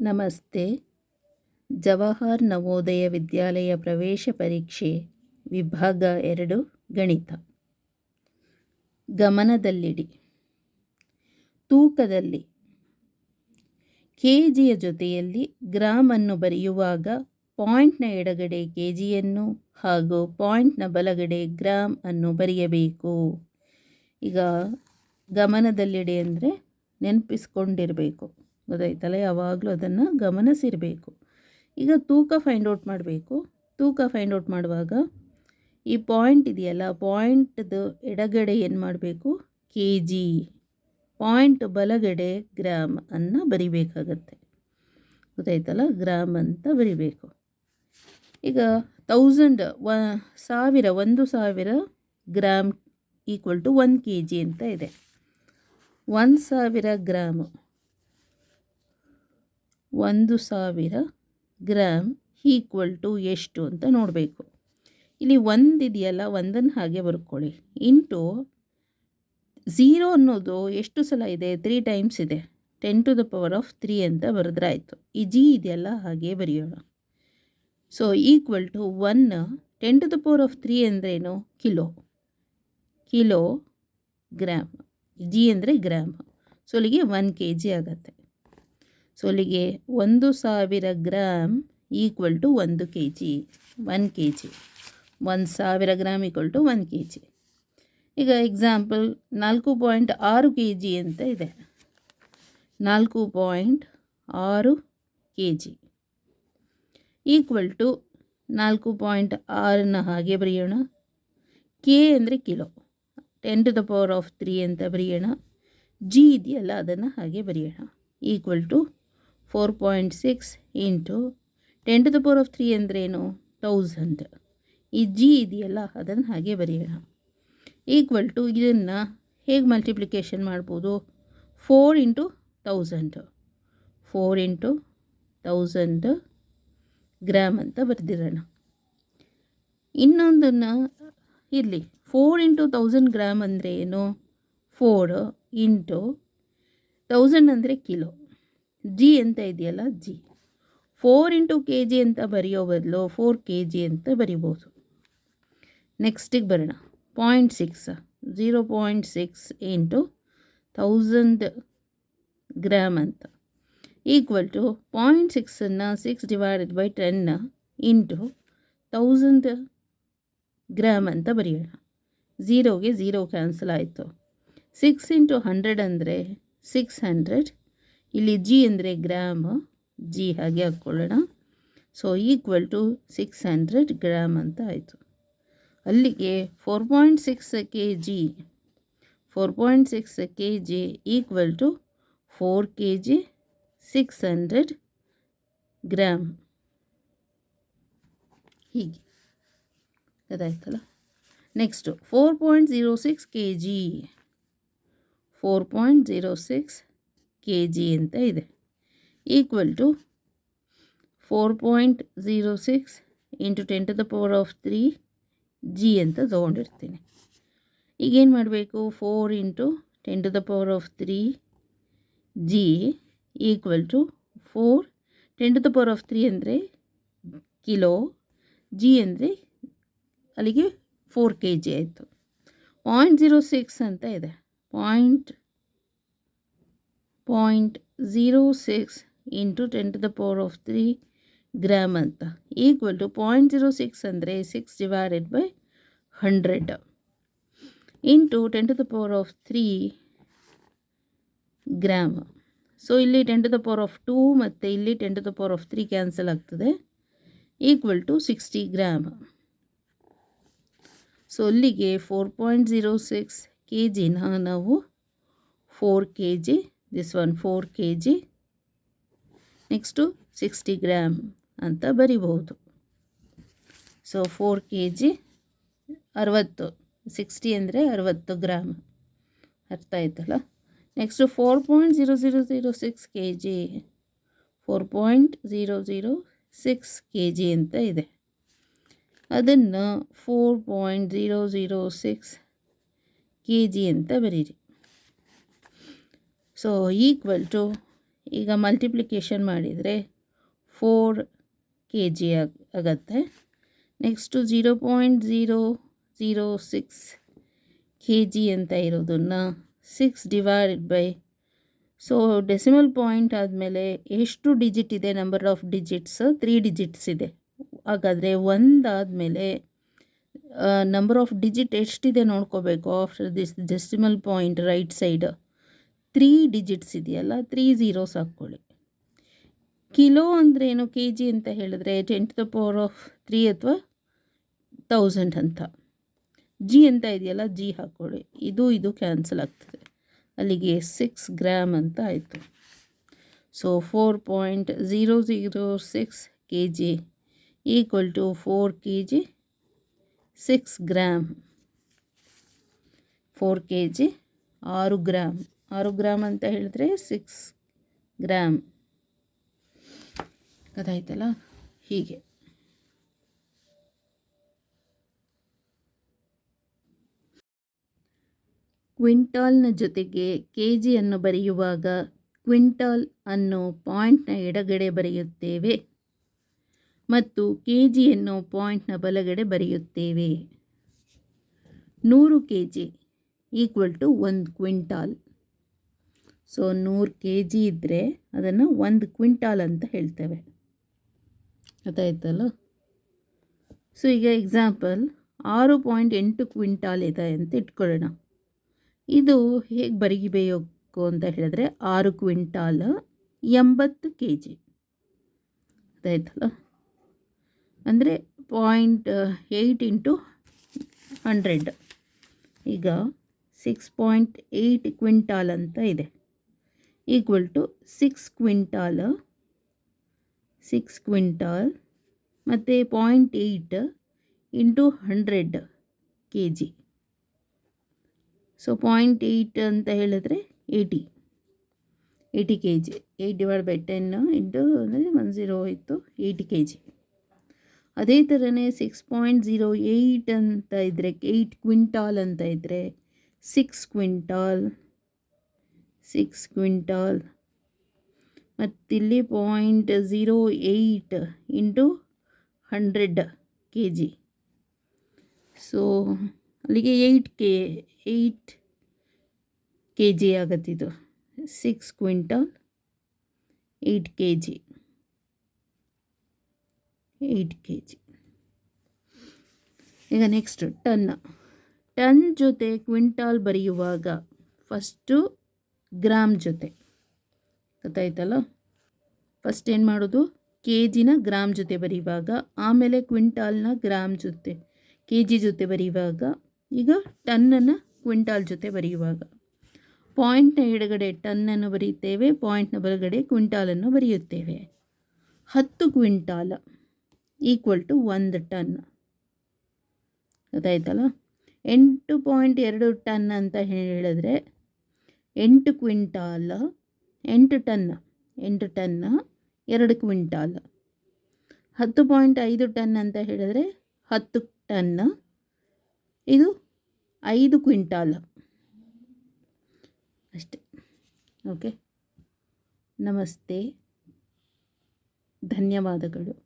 ನಮಸ್ತೆ. ಜವಾಹರ್ ನವೋದಯ ವಿದ್ಯಾಲಯ ಪ್ರವೇಶ ಪರೀಕ್ಷೆ ವಿಭಾಗ ಎರಡು, ಗಣಿತ. ಗಮನದಲ್ಲಿಡಿ. ತೂಕದಲ್ಲಿ. ಕೆ ಜಿಯ ಜೊತೆಯಲ್ಲಿ ಗ್ರಾಮನ್ನು ಬರೆಯುವಾಗ ಪಾಯಿಂಟ್ನ ಎಡಗಡೆ ಕೆ ಜಿಯನ್ನು ಹಾಗೂ ಪಾಯಿಂಟ್ನ ಬಲಗಡೆ ಗ್ರಾಮ್ ಅನ್ನು ಬರೆಯಬೇಕು. ಈಗ ಗಮನದಲ್ಲಿಡಿ ಅಂದರೆ ನೆನಪಿಸ್ಕೊಂಡಿರಬೇಕು. ಗೊತ್ತಾಯ್ತಲ್ಲ, ಯಾವಾಗಲೂ ಅದನ್ನು ಗಮನಿಸಿರಬೇಕು. ಈಗ ತೂಕ ಫೈಂಡ್ ಔಟ್ ಮಾಡಬೇಕು. ತೂಕ ಫೈಂಡ್ ಔಟ್ ಮಾಡುವಾಗ ಈ ಪಾಯಿಂಟ್ ಇದೆಯಲ್ಲ ಪಾಯಿಂಟ್ದು ಎಡಗಡೆ ಏನು ಮಾಡಬೇಕು? ಕೆ ಜಿ ಪಾಯಿಂಟ್ ಬಲಗಡೆ ಗ್ರಾಮ್ ಅನ್ನು ಬರಿಬೇಕಾಗತ್ತೆ. ಗೊತ್ತಾಯ್ತಲ್ಲ? ಗ್ರಾಮ್ ಅಂತ ಬರಿಬೇಕು. ಈಗ ತೌಸಂಡ್ ವ, ಸಾವಿರ, ಒಂದು ಸಾವಿರ gram equal to one K G ಅಂತ ಇದೆ. ಒಂದು ಸಾವಿರ ಗ್ರಾಮು ಒಂದು ಸಾವಿರ ಗ್ರಾಮ್ ಈಕ್ವಲ್ ಟು ಎಷ್ಟು ಅಂತ ನೋಡಬೇಕು. ಇಲ್ಲಿ ಒಂದು ಇದೆಯಲ್ಲ ಒಂದನ್ನು ಹಾಗೆ ಬರ್ಕೊಳ್ಳಿ. ಇಂಟು ಝೀರೋ ಅನ್ನೋದು ಎಷ್ಟು ಸಲ ಇದೆ? ತ್ರೀ ಟೈಮ್ಸ್ ಇದೆ. Ten to the power of three ಅಂತ ಬರೆದ್ರೆ ಆಯಿತು. ಈ ಜಿ ಇದೆಯಲ್ಲ, ಹಾಗೆ ಬರೆಯೋಣ. So, equal to one, ten to the power of three ಅಂದ್ರೇನು? ಕಿಲೋ. Kilo gram. ಜಿ ಅಂದರೆ ಗ್ರಾಮ್. ಸೊ ಅಲ್ಲಿಗೆ ಒನ್ ಕೆ ಜಿ ಆಗುತ್ತೆ. ಸೊ ಅಲ್ಲಿಗೆ ಒಂದು ಸಾವಿರ ಗ್ರಾಮ್ ಈಕ್ವಲ್ ಟು ಒಂದು K G one K G ಒಂದು ಸಾವಿರ gram equal to one K G ಈಗ ಎಕ್ಸಾಂಪಲ್ ನಾಲ್ಕು ಪಾಯಿಂಟ್ ಆರು ಕೆ ಜಿ ಅಂತ ಇದೆ. ನಾಲ್ಕು ಪಾಯಿಂಟ್ ಆರು ಕೆ ಜಿ ಈಕ್ವಲ್ ಟು ನಾಲ್ಕು ಪಾಯಿಂಟ್ ಆರನ್ನ ಹಾಗೆ ಬರೆಯೋಣ. ಕೆ ಅಂದರೆ kilo. Ten to the power of three ಅಂತ ಬರೆಯೋಣ. ಜಿ ಇದೆಯಲ್ಲ, ಅದನ್ನು ಹಾಗೆ ಬರೆಯೋಣ. Equal to four point six into ten to the power of three ಅಂದ್ರೇನು? ತೌಸಂಡ್ ಈ ಜಿ ಇದೆಯಲ್ಲ, ಅದನ್ನು ಹಾಗೆ ಬರೆಯೋಣ. ಈಕ್ವಲ್ ಟು ಇದನ್ನು ಹೇಗೆ ಮಲ್ಟಿಪ್ಲಿಕೇಶನ್ ಮಾಡ್ಬೋದು? Four into thousand four into thousand gram ಅಂತ ಬರೆದಿರೋಣ. ಇನ್ನೊಂದನ್ನು ಇರಲಿ. ಫೋರ್ ಇಂಟು ತೌಸಂಡ್ ಗ್ರಾಮ್ ಅಂದರೆ ಏನು ಫೋರ್ ಇಂಟು ತೌಸಂಡ್ ಅಂದರೆ ಕಿಲೋ ಜಿ ಅಂತ ಇದೆಯಲ್ಲ? G. Four into K G ಅಂತ ಬರೆಯೋ ಬದಲು ಫೋರ್ ಕೆ ಜಿ ಅಂತ ಬರಿಬೋದು. ನೆಕ್ಸ್ಟಿಗೆ ಬರೋಣ. Point six zero point six into thousand gram ಅಂತ. Equal to point ಸಿಕ್ಸನ್ನು six divided by ten into thousand gram ಅಂತ ಬರೆಯೋಣ. ಝೀರೋಗೆ ಝೀರೋ ಕ್ಯಾನ್ಸಲ್ ಆಯಿತು. ಸಿಕ್ಸ್ ಇಂಟು ಹಂಡ್ರೆಡ್ ಅಂದರೆ ಸಿಕ್ಸ್ ಹಂಡ್ರೆಡ್ ಇಲ್ಲಿ ಜಿ ಅಂದರೆ ಗ್ರಾಮ್, ಜಿ ಹಾಗೆ ಹಾಕ್ಕೊಳ್ಳೋಣ. So equal to six hundred gram ಅಂತ ಆಯಿತು. ಅಲ್ಲಿಗೆ four point six K G four point six K G equal to four K G six hundred gram. ಹೀಗೆ. ಅದಾಯ್ತಲ್ಲ? Next four point zero six K G four point zero six K G ಅಂತ ಇದೆ. Equal to four point zero six into ten to the power of three G ಅಂತ ತೊಗೊಂಡಿರ್ತೀನಿ. ಈಗೇನು ಮಾಡಬೇಕು? Four into ten to the power of three G equal to four ten to the power of three ಅಂದರೆ kilo G ಅಂದರೆ ಅಲ್ಲಿಗೆ four K G ಆಯಿತು. Point zero six ಅಂತ ಇದೆ. Point point zero six into ten to the power of three gram ಅಂತ. Equal to point zero six ಅಂದರೆ six divided by hundred into ten to the power of three gram so ಇಲ್ಲಿ ten to the power of two ಮತ್ತು ಇಲ್ಲಿ ten to the power of three cancel ಆಗ್ತದೆ. Equal to sixty gram so ಅಲ್ಲಿಗೆ four point zero six K ಜಿನ ನಾವು four K G this one four K G next sixty gram ಅಂತ ಬರಿಬಹುದು. So four K G ಅರವತ್ತು. Sixty ಅಂದರೆ ಅರವತ್ತು gram ಅರ್ಥ ಆಯ್ತಲ್ಲ? Next four point zero zero zero six K G four point zero zero six K G ಅಂತ ಇದೆ. ಅದನ್ನು four point zero zero six K G ಅಂತ ಬರೀರಿ. ಸೊ ಈಕ್ವಲ್ ಟು ಈಗ ಮಲ್ಟಿಪ್ಲಿಕೇಶನ್ ಮಾಡಿದರೆ ಫೋರ್ ಕೆ ಜಿ ಆಗ, ಆಗತ್ತೆ. Next zero point zero zero six K G ಅಂತ ಇರೋದನ್ನು six divided by so decimal point ಆದಮೇಲೆ ಎಷ್ಟು ಡಿಜಿಟ್ ಇದೆ number of digits three digits ಇದೆ. ಹಾಗಾದರೆ ಒಂದಾದಮೇಲೆ ನಂಬರ್ ಆಫ್ ಡಿಜಿಟ್ ಎಷ್ಟಿದೆ ನೋಡ್ಕೋಬೇಕು after this decimal point right side three digits ಇದೆಯಲ್ಲ, ತ್ರೀ ಝೀರೋಸ್ ಹಾಕ್ಕೊಳ್ಳಿ. ಕಿಲೋ ಅಂದರೆ ಏನು? ಕೆ ಜಿ ಅಂತ ಹೇಳಿದ್ರೆ ten to the power of three ಅಥವಾ ತೌಸಂಡ್ ಅಂತ. ಜಿ ಅಂತ ಇದೆಯಲ್ಲ ಜಿ ಹಾಕ್ಕೊಳ್ಳಿ. ಇದು ಇದು ಕ್ಯಾನ್ಸಲ್ ಆಗ್ತದೆ. ಅಲ್ಲಿಗೆ ಸಿಕ್ಸ್ ಗ್ರಾಮ್ ಅಂತ ಆಯಿತು. So four point zero zero six K G equal to four K G six gram four K G ಆರು ಗ್ರಾಮ್ ಆರು ಗ್ರಾಮ್ ಅಂತ ಹೇಳಿದ್ರೆ ಸಿಕ್ಸ್ ಗ್ರಾಮ್. ಗೊತ್ತಾಯ್ತಲ್ಲ? ಹೀಗೆ. ಕ್ವಿಂಟಾಲ್ನ ಜೊತೆಗೆ ಕೆ ಜಿಯನ್ನು ಬರೆಯುವಾಗ ಕ್ವಿಂಟಾಲ್ ಅನ್ನು ಪಾಯಿಂಟ್ನ ಎಡಗಡೆ ಬರೆಯುತ್ತೇವೆ ಮತ್ತು ಕೆ ಜಿಯನ್ನು ಪಾಯಿಂಟ್ನ ಬಲಗಡೆ ಬರೆಯುತ್ತೇವೆ. ನೂರು ಕೆ ಜಿ ಈಕ್ವಲ್ ಟು ಒಂದು ಕ್ವಿಂಟಾಲ್. ಸೊ ನೂರು ಕೆ ಜಿ ಇದ್ದರೆ ಅದನ್ನು ಒಂದು ಕ್ವಿಂಟಾಲ್ ಅಂತ ಹೇಳ್ತೇವೆ. ಗೊತ್ತಾಯ್ತಲ್ಲ ಸೊ ಈಗ ಎಕ್ಸಾಂಪಲ್ ಆರು ಪಾಯಿಂಟ್ ಎಂಟು ಕ್ವಿಂಟಾಲ್ ಇದೆ ಅಂತ ಇಟ್ಕೊಳ್ಳೋಣ. ಇದು ಹೇಗೆ ಬರಿಗಿಬೇಕು ಅಂತ ಹೇಳಿದ್ರೆ, ಆರು ಕ್ವಿಂಟಾಲ್ ಎಂಬತ್ತು ಕೆ ಜಿ ಅದಾಯ್ತಲ್ಲ? ಅಂದರೆ ಪಾಯಿಂಟ್ ಏಯ್ಟ್ ಇಂಟು ಹಂಡ್ರೆಡ್. ಈಗ ಸಿಕ್ಸ್ ಪಾಯಿಂಟ್ ಏಯ್ಟ್ ಕ್ವಿಂಟಾಲ್ ಅಂತ ಇದೆ. Equal to six quintal six quintal ಮತ್ತು point eight into hundred K G so point eight ಅಂತ ಹೇಳಿದ್ರೆ eighty eighty K G eight divide by ten into ಅಂದರೆ one zero ಇತ್ತು eighty K G ಅದೇ ಥರನೇ six point zero eight ಅಂತ ಇದ್ದರೆ eight quintal ಅಂತ ಇದ್ದರೆ ಸಿಕ್ಸ್ ಕ್ವಿಂಟಾಲ್ ಸಿಕ್ಸ್ ಕ್ವಿಂಟಾಲ್ ಮತ್ತಿಲ್ಲಿ point zero eight into hundred K G so ಅಲ್ಲಿಗೆ eight K eight K G ಆಗತ್ತಿದು six quintal eight K G eight K G ಈಗ next ton ton ಜೊತೆ quintal ಬರೆಯುವಾಗ first gram ಜೊತೆ. ಗೊತ್ತಾಯ್ತಲ್ಲ? First ಏನು ಮಾಡೋದು? K ಜಿನ gram ಜೊತೆ ಬರೆಯುವಾಗ, ಆಮೇಲೆ ಕ್ವಿಂಟಾಲ್ನ ಗ್ರಾಮ್ ಜೊತೆ ಕೆ ಜಿ ಜೊತೆ ಬರೆಯುವಾಗ, ಈಗ ಟನ್ನನ್ನು ಕ್ವಿಂಟಾಲ್ ಜೊತೆ ಬರೆಯುವಾಗ. ಪಾಯಿಂಟ್ನ ಎಡಗಡೆ ಟನ್ನನ್ನು ಬರೆಯುತ್ತೇವೆ ಪಾಯಿಂಟ್ನ ಬಲಗಡೆ ಕ್ವಿಂಟಾಲನ್ನು ಬರೆಯುತ್ತೇವೆ. ಹತ್ತು ಕ್ವಿಂಟಾಲ ಈಕ್ವಲ್ ಟು ಒಂದು ಟನ್. ಗೊತ್ತಾಯ್ತಲ್ಲ? ಎಂಟು ಪಾಯಿಂಟ್ ಎರಡು ಟನ್ ಅಂತ ಹೇಳಿದ್ರೆ ಎಂಟು ಕ್ವಿಂಟಾಲ, ಎಂಟು ಟನ್ ಎಂಟು ಟನ್, ಎರಡು ಕ್ವಿಂಟಾಲ. ಹತ್ತು ಪಾಯಿಂಟ್ ಐದು ಟನ್ ಅಂತ ಹೇಳಿದ್ರೆ ಹತ್ತು ಟನ್, ಇದು ಐದು ಕ್ವಿಂಟಾಲ. ಅಷ್ಟೆ. ಓಕೆ. ನಮಸ್ತೆ. ಧನ್ಯವಾದಗಳು.